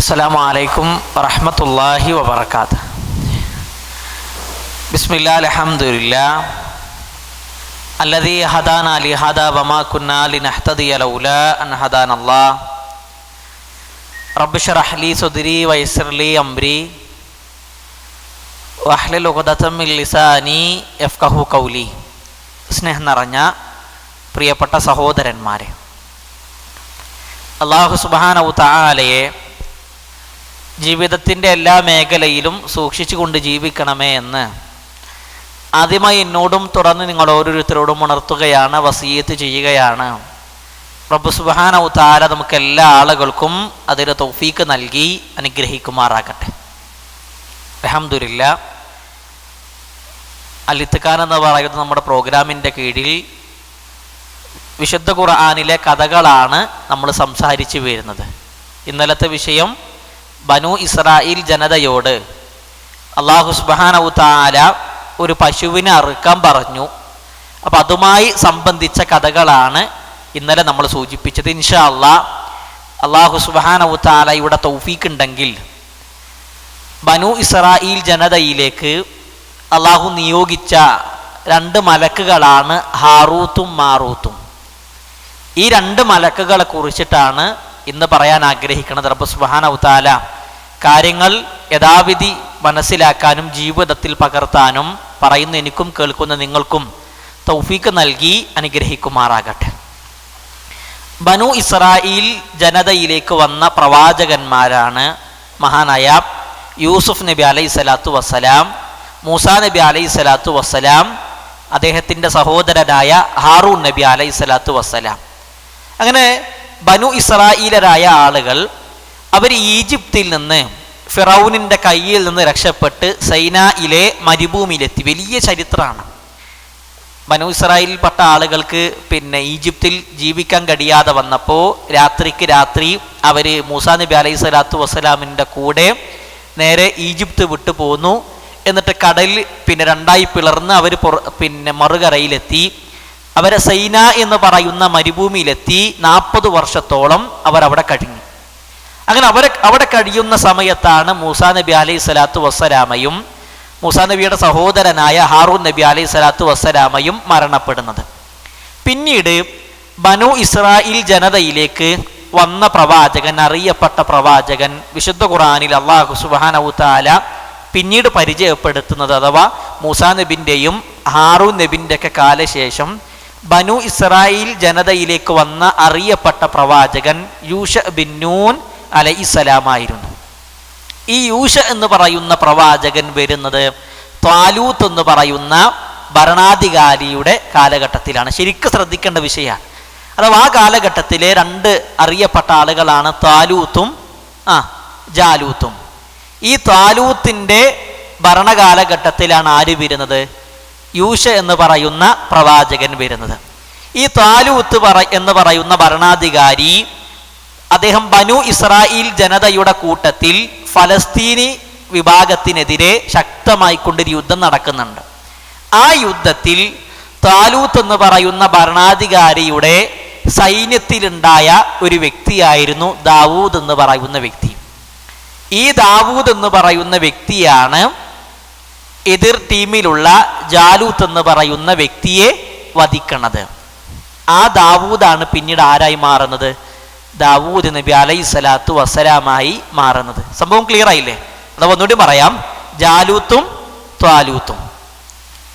അസ്സലാമു അലൈക്കും വറഹമത്തല്ലാഹി വബർക്കാത്ത് ബിസ്മില്ലാ അലഹമുല്ല അല്ലതി ഹദാന അലി ഹദ വമാ കുന്നാലി നഹ്തദി അലൗല അൻ ഹദാൻ അല്ലാ റബ്ബിഷ് റഹ്ലി സുദിരി വൈസർലി അംരി. വഹ്ലൽ ഉഖദത്തം ലിസാനി എഫ്കഹു കൗലി സ്നേഹം നിറഞ്ഞ പ്രിയപ്പെട്ട സഹോദരന്മാരെ. അള്ളാഹു സുബാനൌ താലയെ ജീവിതത്തിന്റെ എല്ലാ മേഖലയിലും സൂക്ഷിച്ചുകൊണ്ട് ജീവിക്കണമേ എന്ന്. ആദ്യമായി എന്നോടും തുടർന്ന് നിങ്ങൾ ഓരോരുത്തരോടും ഉണർത്തുകയാണ് വസീയത്ത് ചെയ്യുകയാണ്. റബ്ബു സുബാനവു ഉത്താര നമുക്ക് എല്ലാ ആളുകൾക്കും അതിന് തൗഫീക്ക് നൽകി അനുഗ്രഹിക്കുമാറാകട്ടെ. അലഹമുല്ല അലിത്തുഖാൻ എന്ന് പറയുന്നത് നമ്മുടെ പ്രോഗ്രാമിന്റെ കീഴിൽ വിശുദ്ധ ഖുർആാനിലെ കഥകളാണ് നമ്മൾ സംസാരിച്ചു വരുന്നത്. ഇന്നലത്തെ വിഷയം ബനു ഇസ്രായേൽ ജനതയോട് അള്ളാഹു സുബാനവു താല ഒരു പശുവിനെ അറുക്കാൻ പറഞ്ഞു. അപ്പം അതുമായി സംബന്ധിച്ച കഥകളാണ് ഇന്നലെ നമ്മൾ സൂചിപ്പിച്ചത്. ഇൻഷാ അള്ളാ അള്ളാഹു സുബാനവു താലയുടെ തൗഫീക്ക് ഉണ്ടെങ്കിൽ ബനു ഇസ്രായേൽ ജനതയിലേക്ക് അള്ളാഹു നിയോഗിച്ച രണ്ട് മലക്കുകളാണ് ഹാറൂത്തും മാറൂത്തും. ഈ രണ്ട് മലക്കുകളെ കുറിച്ചിട്ടാണ് ഇന്ന് പറയാൻ ആഗ്രഹിക്കുന്നത്. റബ്ബ് സുബാനവുത്താല കാര്യങ്ങൾ യഥാവിധി മനസ്സിലാക്കാനും ജീവിതത്തിൽ പകർത്താനും പറയുന്ന എനിക്കും കേൾക്കുന്ന നിങ്ങൾക്കും തൗഫീക്ക് നൽകി അനുഗ്രഹിക്കുമാറാകട്ടെ. ബനു ഇസ്രായേൽ ജനതയിലേക്ക് വന്ന പ്രവാചകന്മാരാണ് മഹാനായ യൂസുഫ് നബി അലൈഹി സ്വലാത്തു വസ്സലാം മൂസ നബി അലൈഹി സ്വലാത്തു വസ്സലാം അദ്ദേഹത്തിന്റെ സഹോദരനായ ഹാറൂൺ നബി അലൈഹി സ്വലാത്തു വസ്സലാം. അങ്ങനെ ബനു ഇസ്രായേലരായ ആളുകൾ അവർ ഈജിപ്തിൽ നിന്ന് ഫിറൌനിന്റെ കയ്യിൽ നിന്ന് രക്ഷപ്പെട്ട് സൈനയിലെ മരുഭൂമിയിലെത്തി. വലിയ ചരിത്രമാണ്. ബനു ഇസ്രായേലിൽപ്പെട്ട ആളുകൾക്ക് പിന്നെ ഈജിപ്തിൽ ജീവിക്കാൻ കഴിയാതെ വന്നപ്പോൾ രാത്രിക്ക് രാത്രി അവർ മൂസാ നബി അലൈഹി സ്വലാത്തു വസ്സലാമിന്റെ കൂടെ നേരെ ഈജിപ്ത് വിട്ടു പോന്നു. എന്നിട്ട് കടലിൽ പിന്നെ രണ്ടായി പിളർന്ന് അവർ പിന്നെ മറുകരയിലെത്തി. അവരെ സൈന എന്ന് പറയുന്ന മരുഭൂമിയിലെത്തി. നാൽപ്പത് വർഷത്തോളം അവർ അവിടെ കഴിഞ്ഞു. അങ്ങനെ അവരെ അവിടെ കഴിയുന്ന സമയത്താണ് മൂസാ നബി അലൈഹി സ്വലാത്തു വസ്സലാമയും മൂസാ നബിയുടെ സഹോദരനായ ഹാറൂൻ നബി അലൈഹി സ്വലാത്തു വസ്സലാമയും മരണപ്പെടുന്നത്. പിന്നീട് ബനു ഇസ്രായേൽ ജനതയിലേക്ക് വന്ന പ്രവാചകൻ അറിയപ്പെട്ട പ്രവാചകൻ വിശുദ്ധ ഖുറാനിൽ അള്ളാഹു സുബാനവു താല പിന്നീട് പരിചയപ്പെടുത്തുന്നത് അഥവാ മൂസാ നബിന്റെയും ഹാറൂൻ നബിന്റെ ഒക്കെ കാലശേഷം ബനു ഇസ്രായേൽ ജനതയിലേക്ക് വന്ന അറിയപ്പെട്ട പ്രവാചകൻ യൂഷ ബിൻ നൂൻ അലൈസലാമായിരുന്നു ഈ യൂഷ എന്ന് പറയുന്ന പ്രവാചകൻ വരുന്നത് ത്വാലൂത്ത് എന്ന് പറയുന്ന ഭരണാധികാരിയുടെ കാലഘട്ടത്തിലാണ്. ശരിക്കും ശ്രദ്ധിക്കേണ്ട വിഷയമാണ്. അഥവാ ആ കാലഘട്ടത്തിലെ രണ്ട് അറിയപ്പെട്ട ആളുകളാണ് താലൂത്തും ആ ജാലൂത്തും. ഈ താലൂത്തിന്റെ ഭരണകാലഘട്ടത്തിലാണ് ആര് വരുന്നത്? യൂഷ എന്ന് പറയുന്ന പ്രവാചകൻ വരുന്നത്. ഈ താലൂത്ത് പറ എന്ന് പറയുന്ന ഭരണാധികാരി അദ്ദേഹം ബനു ഇസ്രായേൽ ജനതയുടെ കൂട്ടത്തിൽ ഫലസ്തീനി വിഭാഗത്തിനെതിരെ ശക്തമായിക്കൊണ്ടൊരു യുദ്ധം നടക്കുന്നുണ്ട്. ആ യുദ്ധത്തിൽ താലൂത്ത് എന്ന് പറയുന്ന ഭരണാധികാരിയുടെ സൈന്യത്തിലുണ്ടായ ഒരു വ്യക്തിയായിരുന്നു ദാവൂദ് എന്ന് പറയുന്ന വ്യക്തി. ഈ ദാവൂദ് എന്ന് പറയുന്ന വ്യക്തിയാണ് എതിർ ടീമിലുള്ള ജാലൂത്ത് എന്ന് പറയുന്ന വ്യക്തിയെ വധിക്കണത്. ആ ദാവൂദാണ് പിന്നീട് ആരായി മാറുന്നത്? ദാവൂദ് നബി അലൈഹി സ്വലാത്തു വസ്സലാമായി മാറുന്നത്. സംഭവം ക്ലിയർ ആയില്ലേ? അഥവാ ഒന്നുകൂടി പറയാം. ജാലൂത്തും ത്വാലൂത്തും.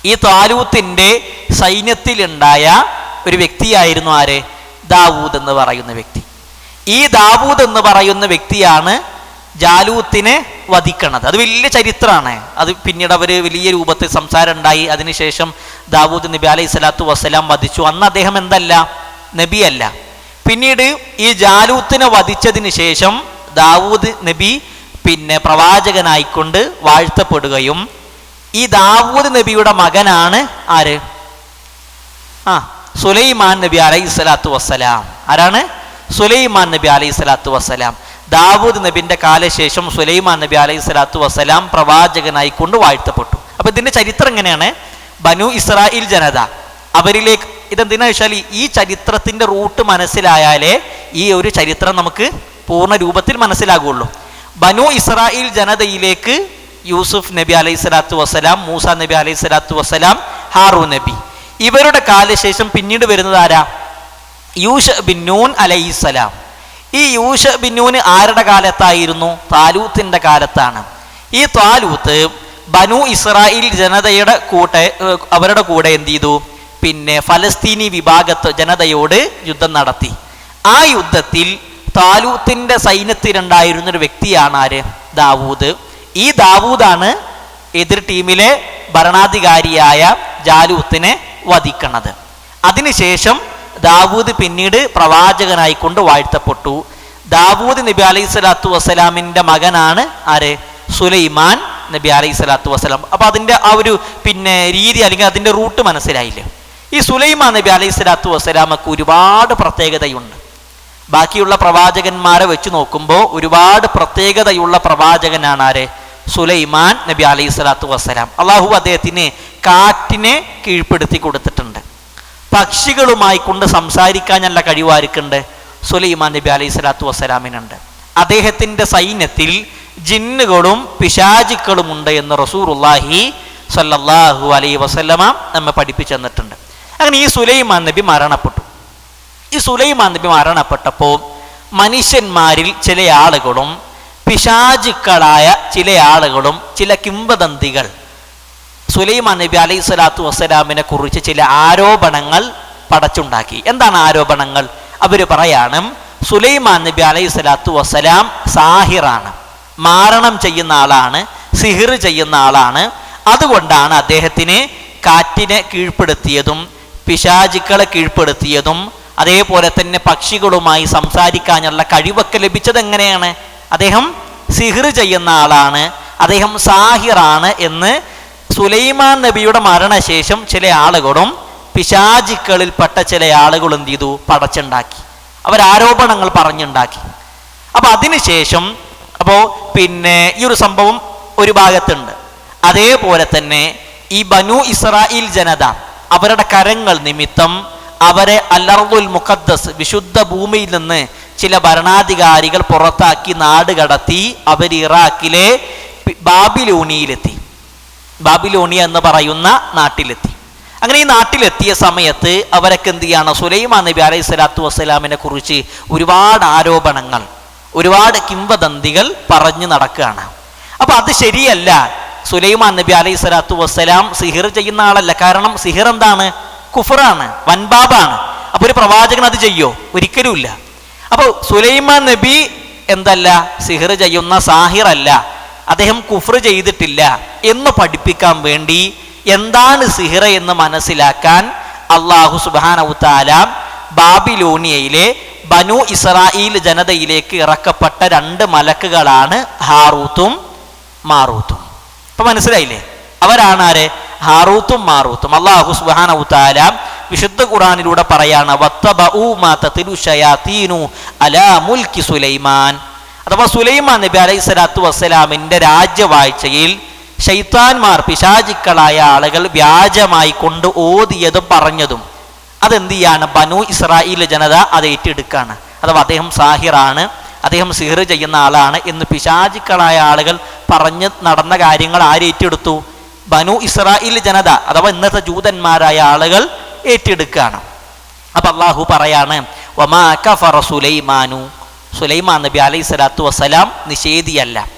ഈ ത്വാലൂത്തിന്റെ സൈന്യത്തിലുണ്ടായ ഒരു വ്യക്തിയായിരുന്നു ആര്? ദാവൂദ് എന്ന് പറയുന്ന വ്യക്തി. ഈ ദാവൂദ് എന്ന് പറയുന്ന വ്യക്തിയാണ് ജാലൂത്തിനെ വധിക്കണത്. അത് വലിയ ചരിത്രമാണ് അത് പിന്നീട് അവർ വലിയ രൂപത്തിൽ സംസാരം ഉണ്ടായി. അതിനുശേഷം ദാവൂദ് നബി അലൈഹി സ്വലാത്തു വസ്സലാം വധിച്ചു. അന്ന് അദ്ദേഹം എന്തല്ല? നബിയല്ല. പിന്നീട് ഈ ജാലൂത്തിനെ വധിച്ചതിന് ശേഷം ദാവൂദ് നബി പിന്നെ പ്രവാചകനായിക്കൊണ്ട് വാഴ്ത്തപ്പെടുകയും ഈ ദാവൂദ് നബിയുടെ മകനാണ് ആര്? ആ സുലൈമാൻ നബി അലൈഹി സ്വലാത്തു വസ്സലാം. ആരാണ്? സുലൈമാൻ നബി അലൈഹി സ്വലാത്തു വസ്സലാം. ദാവൂദ് നബിന്റെ കാലശേഷം സുലൈമാൻ നബി അലൈഹി സ്വലാത്തു വസ്സലാം പ്രവാചകനായിക്കൊണ്ട് വാഴ്ത്തപ്പെട്ടു. അപ്പൊ ഇതിന്റെ ചരിത്രം എങ്ങനെയാണ്? ബനു ഇസ്രായേൽ ജനത അവരിലേക്ക് ഇതെന്തിനാ വെച്ചാൽ ഈ ചരിത്രത്തിന്റെ റൂട്ട് മനസ്സിലായാലേ ഈ ഒരു ചരിത്രം നമുക്ക് പൂർണ രൂപത്തിൽ മനസ്സിലാകുള്ളൂ. ബനു ഇസ്രായേൽ ജനതയിലേക്ക് യൂസുഫ് നബി അലൈഹി സ്വലാത്തു വസ്സലാം മൂസ നബി അലൈഹി സ്വലാത്തു വസ്സലാം ഹാറു നബി. ഇവരുടെ കാലശേഷം പിന്നീട് വരുന്നത് ആരാ? യൂഷ ബിന്നൂൻ നൂൻ അലൈഹിസ്സലാം. ഈ യൂഷ ബിന്നൂന് ആരുടെ കാലത്തായിരുന്നു? താലൂത്തിന്റെ കാലത്താണ്. ഈ താലൂത്ത് ബനു ഇസ്രായേൽ ജനതയുടെ കൂട്ടെ അവരുടെ കൂടെ എന്ത് ചെയ്തു? പിന്നെ ഫലസ്തീനി വിഭാഗത്ത് ജനതയോട് യുദ്ധം നടത്തി. ആ യുദ്ധത്തിൽ താലൂത്തിന്റെ സൈന്യത്തിലുണ്ടായിരുന്ന ഒരു വ്യക്തിയാണ് ആര്? ദാവൂദ്. ഈ ദാവൂദാണ് എതിർ ടീമിലെ ഭരണാധികാരിയായ ജാലൂത്തിനെ വധിക്കണത്. അതിനുശേഷം ദാവൂദ് പിന്നീട് പ്രവാചകനായി കൊണ്ട് വാഴ്ത്തപ്പെട്ടു. ദാവൂദ് നബി അലൈഹി സ്വലാത്തു വസ്സലാമിന്റെ മകനാണ് ആര്? സുലൈമാൻ നബി അലൈഹി സ്വലാത്തു വസ്സലാം. അപ്പോൾ അതിന്റെ ആ ഒരു പിന്നെ രീതി അല്ലെങ്കിൽ അതിന്റെ റൂട്ട് മനസ്സിലായില്ലേ? ഈ സുലൈമാ നബി അലൈഹി സ്വലാത്തു വസ്സലാമക്ക് ഒരുപാട് പ്രത്യേകതയുണ്ട്. ബാക്കിയുള്ള പ്രവാചകന്മാരെ വെച്ച് നോക്കുമ്പോൾ ഒരുപാട് പ്രത്യേകതയുള്ള പ്രവാചകനാണ് ആര്? സുലൈമാൻ നബി അലൈഹി സ്വലാത്തു വസ്സലാം. അള്ളാഹു അദ്ദേഹത്തിന് കാറ്റിനെ കീഴ്പ്പെടുത്തി കൊടുത്തിട്ടുണ്ട്. പക്ഷികളുമായി കൊണ്ട് സംസാരിക്കാനുള്ള കഴിവാർക്കുണ്ട് സുലൈമാൻ നബി അലൈഹി സ്വലാത്തു വസ്സലാമിനുണ്ട്. അദ്ദേഹത്തിന്റെ സൈന്യത്തിൽ ജിന്നുകളും പിശാചുക്കളും ഉണ്ട് എന്ന് റസൂറുല്ലാഹി സല്ലല്ലാഹു അലൈ വസല്ലമ നമ്മെ പഠിപ്പിച്ചു തന്നിട്ടുണ്ട്. അങ്ങനെ ഈ സുലൈമാൻ നബി മരണപ്പെട്ടു. ഈ സുലൈമാൻ നബി മരണപ്പെട്ടപ്പോൾ മനുഷ്യന്മാരിൽ ചില ആളുകളും പിശാചുക്കളായ ചില ആളുകളും ചില കിംവദന്തികൾ സുലൈമാൻ നബി അലൈഹി സ്വലാത്തു വസ്സലാമിനെ കുറിച്ച് ചില ആരോപണങ്ങൾ പടച്ചുണ്ടാക്കി. എന്താണ് ആരോപണങ്ങൾ? അവർ പറയാണ് സുലൈമാൻ നബി അലൈഹി സ്വലാത്തു വസ്സലാം സാഹിറാണ്. മാരണം ചെയ്യുന്ന ആളാണ് സിഹിർ ചെയ്യുന്ന ആളാണ്. അതുകൊണ്ടാണ് അദ്ദേഹത്തിന് കാറ്റിനെ കീഴ്പ്പെടുത്തിയതും പിശാചുക്കളെ കീഴ്പ്പെടുത്തിയതും അതേപോലെ തന്നെ പക്ഷികളുമായി സംസാരിക്കാനുള്ള കഴിവൊക്കെ ലഭിച്ചത് എങ്ങനെയാണ് അദ്ദേഹം സിഹർ ചെയ്യുന്ന ആളാണ്. അദ്ദേഹം സാഹിറാണ് എന്ന് സുലൈമാൻ നബിയുടെ മരണശേഷം ചില ആളുകളും പിശാചിക്കളിൽപ്പെട്ട ചില ആളുകൾ എന്ത് ചെയ്തു? പടച്ചുണ്ടാക്കി. അവരാരോപണങ്ങൾ പറഞ്ഞുണ്ടാക്കി. അപ്പൊ അതിനുശേഷം അപ്പോ പിന്നെ ഈ ഒരു സംഭവം ഒരു ഭാഗത്തുണ്ട്. അതേപോലെ തന്നെ ഈ ബനു ഇസ്രായേൽ ജനത അവരുടെ കരങ്ങൾ നിമിത്തം അവരെ അല്ലറുൽ മുഖദ്ദസ് വിശുദ്ധ ഭൂമിയിൽ നിന്ന് ചില ഭരണാധികാരികൾ പുറത്താക്കി നാട് കടത്തി അവർ ഇറാഖിലെ ബാബിലോണിയിലെത്തി. ബാബിലോണിയ എന്ന് പറയുന്ന നാട്ടിലെത്തി. അങ്ങനെ ഈ നാട്ടിലെത്തിയ സമയത്ത് അവരൊക്കെ എന്ത് ചെയ്യാണ്? സുലൈമാൻ നബി അലൈഹി സ്വലാത്തു വസ്സലാമിനെ കുറിച്ച് ഒരുപാട് ആരോപണങ്ങൾ ഒരുപാട് കിംവദന്തികൾ പറഞ്ഞു നടക്കുകയാണ്. അപ്പൊ അത് ശരിയല്ല. സുലൈമാൻ നബി അലൈഹി സ്വലാത്തു വസ്സലാം സിഹിർ ചെയ്യുന്ന ആളല്ല. കാരണം സിഹിർ എന്താണ്? കുഫറാണ് വൻബാബാണ്. അപ്പൊ ഒരു പ്രവാചകൻ അത് ചെയ്യോ? ഒരിക്കലുമില്ല. അപ്പോൾ സുലൈമാൻ നബി എന്തല്ല? സിഹിർ ചെയ്യുന്ന സാഹിറല്ല. അദ്ദേഹം കുഫർ ചെയ്തിട്ടില്ല എന്ന് പഠിപ്പിക്കാൻ വേണ്ടി എന്താണ് സിഹിർ എന്ന് മനസ്സിലാക്കാൻ അള്ളാഹു സുബാനവുത്താല ബാബിലോണിയയിലെ ബനു ഇസ്രായേൽ ജനതയിലേക്ക് ഇറക്കപ്പെട്ട രണ്ട് മലക്കുകളാണ് ഹാറൂത്തും മാറൂത്തും. അപ്പൊ മനസ്സിലായില്ലേ? അവരാണ് ആര് ഹാറൂത്തും മാറൂത്തും. അള്ളാഹു സുബാനവുത്താല വിശുദ്ധ ഖുറാനിലൂടെ പറയാണ് സുലൈമാൻ. അഥവാ സുലൈമാൻ നബി അലൈഹി സ്വലാത്തു വസ്സലാമിന്റെ രാജ്യവാഴ്ചയിൽ ഷെയ്ത്താൻമാർ പിശാചിക്കളായ ആളുകൾ വ്യാജമായി കൊണ്ട് ഓതിയതും പറഞ്ഞതും. അതെന്ത് ചെയ്യാണ്? ബനു ഇസ്രായേൽ ജനത അത് ഏറ്റെടുക്കാണ്. അഥവാ അദ്ദേഹം സാഹിറാണ്. അദ്ദേഹം സിഹർ ചെയ്യുന്ന ആളാണ് എന്ന് പിശാചിക്കളായ ആളുകൾ പറഞ്ഞ് നടന്ന കാര്യങ്ങൾ ആരേറ്റെടുത്തു ബനു ഇസ്രായേൽ ജനത അഥവാ ഇന്നത്തെ ജൂതന്മാരായ ആളുകൾ ഏറ്റെടുക്കുകയാണ്. അപ്പൊ അള്ളാഹു പറയാണ് സുലൈമാനു. സുലൈമാൻ നബി അലൈഹി സ്വലാത്തു വസ്സലാം നിഷേധിയല്ല.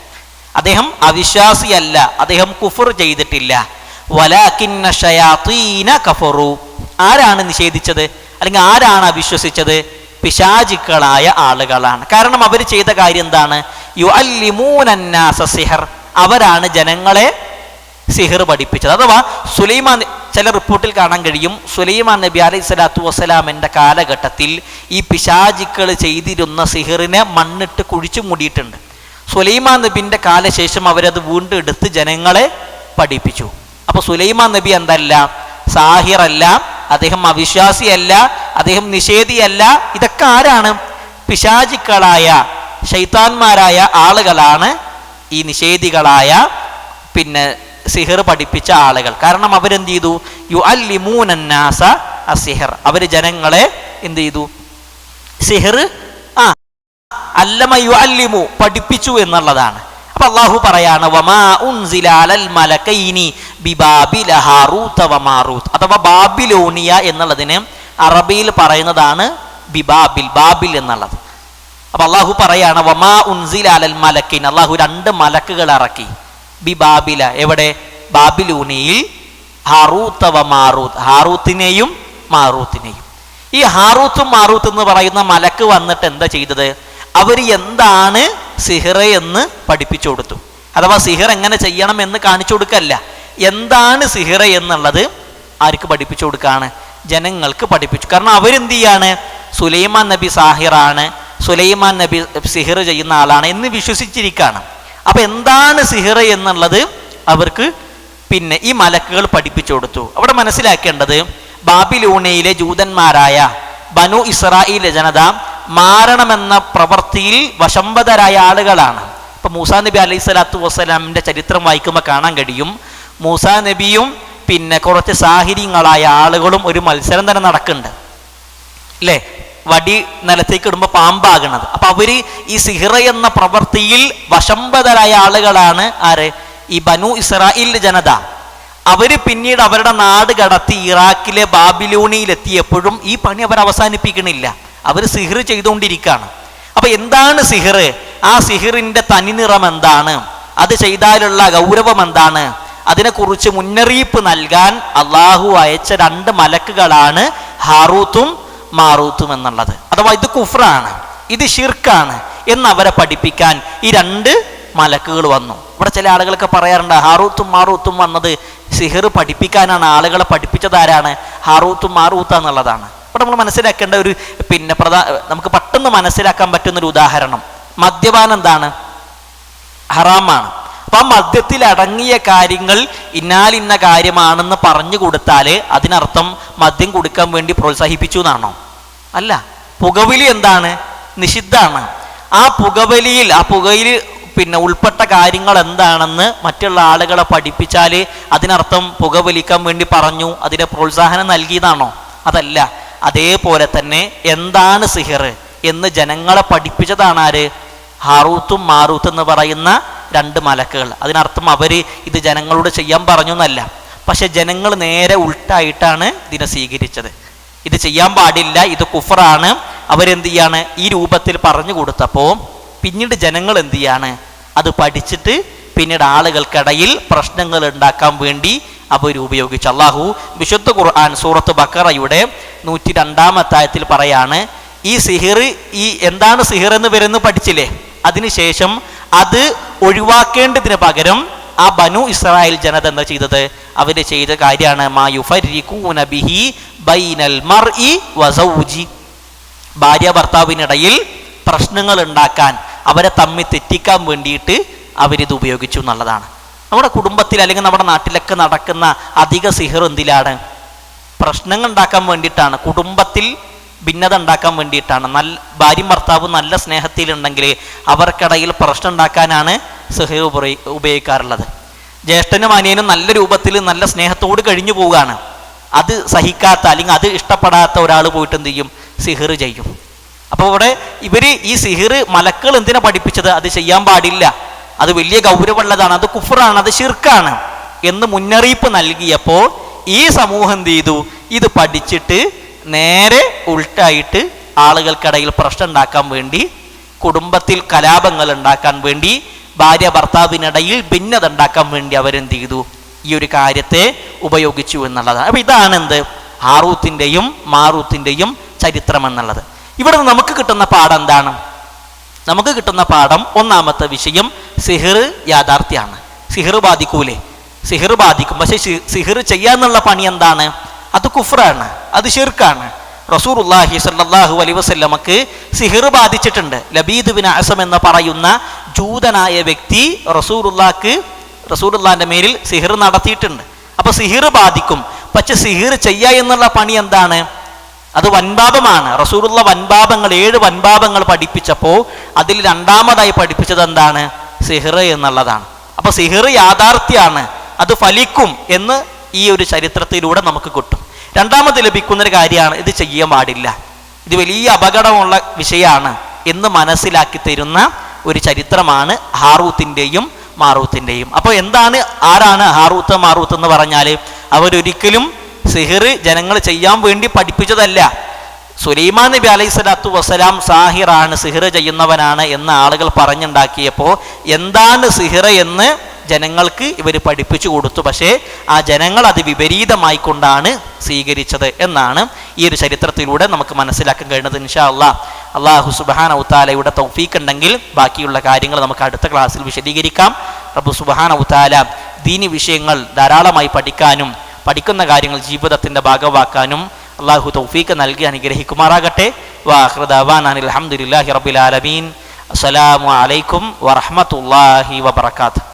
അദ്ദേഹം അവിശ്വാസിയല്ല. അദ്ദേഹം കുഫർ ചെയ്തിട്ടില്ല. വലാകിന്ന ഷയാത്തീന കഫറു. ആരാണ് നിഷേധിച്ചത്? അല്ലെങ്കിൽ ആരാണ് അവിശ്വസിച്ചത്? പിശാചിക്കളായ ആളുകളാണ്. കാരണം അവർ ചെയ്ത കാര്യം എന്താണ്? യു അല്ലിമൂനന്നാസ സിഹർ. അവരാണ് ജനങ്ങളെ സിഹർ പഠിപ്പിച്ചത്. അഥവാ സുലൈമാൻ ചില റിപ്പോർട്ടിൽ കാണാൻ കഴിയും സുലൈമാൻ നബി അലൈഹി സ്വലാത്തു വസ്സലാമിന്റെ കാലഘട്ടത്തിൽ ഈ പിശാചിക്കൾ ചെയ്തിരുന്ന സിഹറിനെ മണ്ണിട്ട് കുഴിച്ചു മൂടിയിട്ടുണ്ട്. സുലൈമാൻ നബിന്റെ കാലശേഷം അവരത് വീണ്ടും എടുത്ത് ജനങ്ങളെ പഠിപ്പിച്ചു. അപ്പോൾ സുലൈമാൻ നബി എന്തല്ല? സാഹിറല്ല. അദ്ദേഹം അവിശ്വാസിയല്ല അദ്ദേഹം നിഷേധിയല്ല. ഇതൊക്കെ ആരാണ്? പിശാചിക്കളായ ശൈത്താന്മാരായ ആളുകളാണ് ഈ നിഷേധികളായ പിന്നെ സിഹിർ പഠിപ്പിച്ച ആളുകൾ. കാരണം അവരെന്ത് ചെയ്തു? യു അല്ലിമൂനന്നാസ അസിഹർ. അവർ ജനങ്ങളെ എന്ത് ചെയ്തു? സിഹിർ ആ അല്ലമ യു അല്ലിമു പഠിപ്പിച്ചു എന്നുള്ളതാണ്. അപ്പൊ അള്ളാഹു പറയാണ് അഥവാ ബാബിലോണിയ എന്നുള്ളതിന് അറബിയിൽ പറയുന്നതാണ് ബിബാബിൽ ബാബിൽ എന്നുള്ളത്. അപ്പൊ അള്ളാഹു പറയാണ് വമാ ഉൻസിൽ അലൽ മലക്കൈൻ അള്ളാഹു രണ്ട് മലക്കുകൾ ഇറക്കി. ബിബാബില എവിടെ? ബാബിലൂണിയിൽ. ഹാറൂത്ത മാറൂത്ത് ഹാറൂത്തിനെയും മാറൂത്തിനെയും. ഈ ഹാറൂത്തും മാറൂത്ത് എന്ന് പറയുന്ന മലക്ക് വന്നിട്ട് എന്താ ചെയ്തത്? അവർ എന്താണ് സിഹിറ എന്ന് പഠിപ്പിച്ചു കൊടുത്തു. അഥവാ സിഹിർ എങ്ങനെ ചെയ്യണം എന്ന് കാണിച്ചു കൊടുക്കല്ല. എന്താണ് സിഹിറ എന്നുള്ളത് ആർക്ക് പഠിപ്പിച്ചു കൊടുക്കുകയാണ് ജനങ്ങൾക്ക് പഠിപ്പിച്ചു. കാരണം അവരെന്ത് ചെയ്യാണ് സുലൈമാൻ നബി സാഹിറാണ്. സുലൈമാൻ നബി സിഹിർ ചെയ്യുന്ന ആളാണ് എന്ന് വിശ്വസിച്ചിരിക്കുകയാണ് അപ്പൊ എന്താണ് സിഹിറ എന്നുള്ളത് അവർക്ക് പിന്നെ ഈ മലക്കുകൾ പഠിപ്പിച്ചു കൊടുത്തു. അവിടെ മനസ്സിലാക്കേണ്ടത് ബാബിലൂണയിലെ ജൂതന്മാരായ ബനു ഇസ്രായിലെ ജനത മാരണമെന്ന പ്രവൃത്തിയിൽ വശംബതരായ ആളുകളാണ്. ഇപ്പൊ മൂസാ നബി അലൈഹി സ്വലാത്തു വസ്സലാമിന്റെ ചരിത്രം വായിക്കുമ്പോൾ കാണാൻ കഴിയും. മൂസാ നബിയും പിന്നെ കുറച്ച് സാഹിര്യങ്ങളായ ആളുകളും ഒരു മത്സരം തന്നെ നടക്കുന്നുണ്ട്. അല്ലേ വടി നിലത്തേക്ക് ഇടുമ്പോൾ പാമ്പാകണത്. അപ്പൊ അവർ ഈ സിഹിറ എന്ന പ്രവൃത്തിയിൽ വശംബതരായ ആളുകളാണ് ആര്? ഈ ബനു ഇസ്രായേൽ ജനത. അവർ പിന്നീട് അവരുടെ നാട് കടത്തി ഇറാഖിലെ ബാബിലൂണിയിലെത്തിയപ്പോഴും ഈ പണി അവർ അവസാനിപ്പിക്കണില്ല അവർ സിഹിർ ചെയ്തുകൊണ്ടിരിക്കുകയാണ്. അപ്പൊ എന്താണ് സിഹിർ? ആ സിഹിറിന്റെ തനിനിറം എന്താണ്? അത് ചെയ്താലുള്ള ഗൗരവം എന്താണ്? അതിനെക്കുറിച്ച് മുന്നറിയിപ്പ് നൽകാൻ അള്ളാഹു അയച്ച രണ്ട് മലക്കുകളാണ് ഹാറൂത്തും മാറൂത്തും എന്നുള്ളത്. അഥവാ ഇത് കുഫ്രാണ് ഇത് ഷിർക്കാണ് അവരെ പഠിപ്പിക്കാൻ ഈ രണ്ട് മലക്കുകൾ വന്നു. ഇവിടെ ചില ആളുകളൊക്കെ പറയാറുണ്ട് ഹാറൂത്തും മാറൂത്തും വന്നത് സിഹിർ പഠിപ്പിക്കാനാണ് ആളുകളെ പഠിപ്പിച്ചത് ആരാണ്? ഹാറൂത്തും മാറൂത്ത എന്നുള്ളതാണ് ഇവിടെ നമ്മൾ മനസ്സിലാക്കേണ്ട ഒരു പിന്നെ പ്രധാ നമുക്ക് പെട്ടെന്ന് മനസ്സിലാക്കാൻ പറ്റുന്ന ഒരു ഉദാഹരണം. മദ്യപാനം എന്താണ്? ഹറാമാണ്. അപ്പം ആ മദ്യത്തിൽ അടങ്ങിയ കാര്യങ്ങൾ ഇന്നാലിന്ന കാര്യമാണെന്ന് പറഞ്ഞു കൊടുത്താൽ അതിനർത്ഥം മദ്യം കൊടുക്കാൻ വേണ്ടി പ്രോത്സാഹിപ്പിച്ചു എന്നാണോ? അല്ല. പുകവലി എന്താണ്? നിഷിദ്ധാണ് ആ പുകവലിയിൽ ആ പുകയിൽ പിന്നെ ഉൾപ്പെട്ട കാര്യങ്ങൾ എന്താണെന്ന് മറ്റുള്ള ആളുകളെ പഠിപ്പിച്ചാൽ അതിനർത്ഥം പുകവലിക്കാൻ വേണ്ടി പറഞ്ഞു അതിനെ പ്രോത്സാഹനം നൽകിയതാണോ? അതല്ല. അതേപോലെ തന്നെ എന്താണ് സിഹിർ എന്ന് ജനങ്ങളെ പഠിപ്പിച്ചതാണ് ആര്? ഹാറൂത്തും മാറൂത്ത് എന്ന് പറയുന്ന രണ്ട് മലക്കുകൾ. അതിനർത്ഥം അവർ ഇത് ജനങ്ങളോട് ചെയ്യാൻ പറഞ്ഞു എന്നല്ല. പക്ഷെ ജനങ്ങൾ നേരെ ഉൾട്ടായിട്ടാണ് ഇതിനെ സ്വീകരിച്ചത്. ഇത് ചെയ്യാൻ പാടില്ല ഇത് കുഫറാണ്. അവരെന്ത് ചെയ്യാണ്? ഈ രൂപത്തിൽ പറഞ്ഞു കൊടുത്തപ്പോൾ പിന്നീട് ജനങ്ങൾ എന്ത് ചെയ്യാണ്? അത് പഠിച്ചിട്ട് പിന്നീട് ആളുകൾക്കിടയിൽ പ്രശ്നങ്ങൾ ഉണ്ടാക്കാൻ വേണ്ടി അവർ ഉപയോഗിച്ച് അള്ളാഹു വിശുദ്ധ ഖുർആൻ സൂറത്ത് ബക്കറയുടെ നൂറ്റി രണ്ടാമത്തായത്തിൽ പറയാണ് ഈ സിഹിർ ഈ എന്താണ് സിഹിർ എന്ന് വരുന്നു പഠിച്ചില്ലേ? അതിനുശേഷം അത് ഒഴിവാക്കേണ്ടതിന് പകരം ആ ബനു ഇസ്രായേൽ ജനത എന്താ ചെയ്തത്? അവർ ചെയ്ത കാര്യമാണ് ഭാര്യ ഭർത്താവിനിടയിൽ പ്രശ്നങ്ങൾ ഉണ്ടാക്കാൻ അവരെ തമ്മിൽ തെറ്റിക്കാൻ വേണ്ടിയിട്ട് അവരിത് ഉപയോഗിച്ചു എന്നുള്ളതാണ്. നമ്മുടെ കുടുംബത്തിൽ അല്ലെങ്കിൽ നമ്മുടെ നാട്ടിലൊക്കെ നടക്കുന്ന അധിക സിഹർ എന്തിലാണ്? പ്രശ്നങ്ങൾ ഉണ്ടാക്കാൻ വേണ്ടിയിട്ടാണ്. കുടുംബത്തിൽ ഭിന്നത ഉണ്ടാക്കാൻ വേണ്ടിയിട്ടാണ്. നല്ല ഭാര്യയും ഭർത്താവും നല്ല സ്നേഹത്തിലുണ്ടെങ്കിൽ അവർക്കിടയിൽ പ്രശ്നം ഉണ്ടാക്കാനാണ് സിഹർ ഉപയോഗി ഉപയോഗിക്കാറുള്ളത്. ജ്യേഷ്ഠനും അനിയനും നല്ല രൂപത്തിൽ നല്ല സ്നേഹത്തോട് കഴിഞ്ഞു പോവുകയാണ്. അത് സഹിക്കാത്ത അല്ലെങ്കിൽ അത് ഇഷ്ടപ്പെടാത്ത ഒരാൾ പോയിട്ട് എന്ത് ചെയ്യും? സിഹിർ ചെയ്യും. അപ്പോൾ ഇവിടെ ഇവർ ഈ സിഹിർ മലക്കൾ എന്തിനാണ് പഠിപ്പിച്ചത്? അത് ചെയ്യാൻ പാടില്ല. അത് വലിയ ഗൗരവമുള്ളതാണ് അത് കുഫറാണ് അത് ശിർക്കാണ് എന്ന് മുന്നറിയിപ്പ് നൽകിയപ്പോൾ ഈ സമൂഹം എന്ത് ചെയ്തു? ഇത് പഠിച്ചിട്ട് നേരെ ഉൾട്ടായിട്ട് ആളുകൾക്കിടയിൽ പ്രശ്നം ഉണ്ടാക്കാൻ വേണ്ടി കുടുംബത്തിൽ കലാപങ്ങൾ ഉണ്ടാക്കാൻ വേണ്ടി ഭാര്യ ഭർത്താവിനിടയിൽ ഭിന്നത ഉണ്ടാക്കാൻ വേണ്ടി അവരെന്ത് ചെയ്തു? ഈ ഒരു കാര്യത്തെ ഉപയോഗിച്ചു എന്നുള്ളതാണ്. അപ്പൊ ഇതാണ് എന്ത്? ഹാറൂത്തിന്റെയും മാറൂത്തിന്റെയും ചരിത്രം എന്നുള്ളത്. ഇവിടെ നമുക്ക് കിട്ടുന്ന പാഠം എന്താണ്? നമുക്ക് കിട്ടുന്ന പാഠം ഒന്നാമത്തെ വിഷയം സിഹിർ യാഥാർത്ഥ്യമാണ് സിഹിർ ബാധിക്കൂലേ? സിഹിർ ബാധിക്കും പക്ഷെ സിഹിർ ചെയ്യാന്നുള്ള പണി എന്താണ്? അത് കുഫറാണ് അത് ഷിർക്കാണ് റസൂറുല്ലാഹി സല്ലാഹു അലൈ വസ്ല്ലമക്ക് സിഹിർ ബാധിച്ചിട്ടുണ്ട്. ലബീദ് ബിൻ അസം എന്ന് പറയുന്ന ജൂതനായ വ്യക്തി റസൂറുല്ലാക്ക് റസൂറുല്ലാന്റെ മേലിൽ സിഹിർ നടത്തിയിട്ടുണ്ട്. അപ്പൊ സിഹിർ ബാധിക്കും. പക്ഷെ സിഹിർ ചെയ്യുക എന്നുള്ള പണി എന്താണ്? അത് വൻപാപമാണ്. റസൂറുള്ള വൻപാപങ്ങൾ ഏഴ് വൻപാപങ്ങൾ പഠിപ്പിച്ചപ്പോൾ അതിൽ രണ്ടാമതായി പഠിപ്പിച്ചത് എന്താണ്? സിഹർ എന്നുള്ളതാണ്. അപ്പൊ സിഹർ യാഥാർത്ഥ്യമാണ് അത് ഫലിക്കും എന്ന് ഈ ഒരു ചരിത്രത്തിലൂടെ നമുക്ക് കിട്ടും. രണ്ടാമത് ലഭിക്കുന്നൊരു കാര്യമാണ് ഇത് ചെയ്യാൻ പാടില്ല. ഇത് വലിയ അപകടമുള്ള വിഷയമാണ് എന്ന് മനസ്സിലാക്കി തരുന്ന ഒരു ചരിത്രമാണ് ഹാറൂത്തിന്റെയും മാറൂത്തിന്റെയും അപ്പോൾ എന്താണ് ആരാണ് ഹാറൂത്ത് മാറൂത്ത് എന്ന് പറഞ്ഞാൽ അവരൊരിക്കലും സിഹിർ ജനങ്ങൾ ചെയ്യാൻ വേണ്ടി പഠിപ്പിച്ചതല്ല. സുലൈമാൻ നബി അലൈഹി സ്വലാത്തു വസ്സലാം സാഹിറാണ് സിഹിർ ചെയ്യുന്നവനാണ് എന്ന് ആളുകൾ പറഞ്ഞുണ്ടാക്കിയപ്പോൾ എന്താണ് സിഹിർ എന്ന് ജനങ്ങൾക്ക് ഇവർ പഠിപ്പിച്ചു കൊടുത്തു. പക്ഷേ ആ ജനങ്ങൾ അത് വിപരീതമായി കൊണ്ടാണ് സ്വീകരിച്ചത് എന്നാണ് ഈ ഒരു ചരിത്രത്തിലൂടെ നമുക്ക് മനസ്സിലാക്കാൻ കഴിയുന്നത് ഇൻഷാ അള്ളാ അള്ളാഹു സുബാന ഉത്താലയുടെ തൗഫീക്ക് ഉണ്ടെങ്കിൽ ബാക്കിയുള്ള കാര്യങ്ങൾ നമുക്ക് അടുത്ത ക്ലാസ്സിൽ വിശദീകരിക്കാം. റബ്ബു സുബാന ഉത്താല ദീനി വിഷയങ്ങൾ ധാരാളമായി പഠിക്കാനും പഠിക്കുന്ന കാര്യങ്ങൾ ജീവിതത്തിന്റെ ഭാഗമാക്കാനും അള്ളാഹു തൗഫീഖ് നൽകി അനുഗ്രഹിക്കുമാറാകട്ടെ. വാഹൃദാൻ അലഹമുല്ലാഹി റബ്ബിൽ ആലമീൻ. അസ്സലാമു അലൈക്കും വബർക്കാത്ത്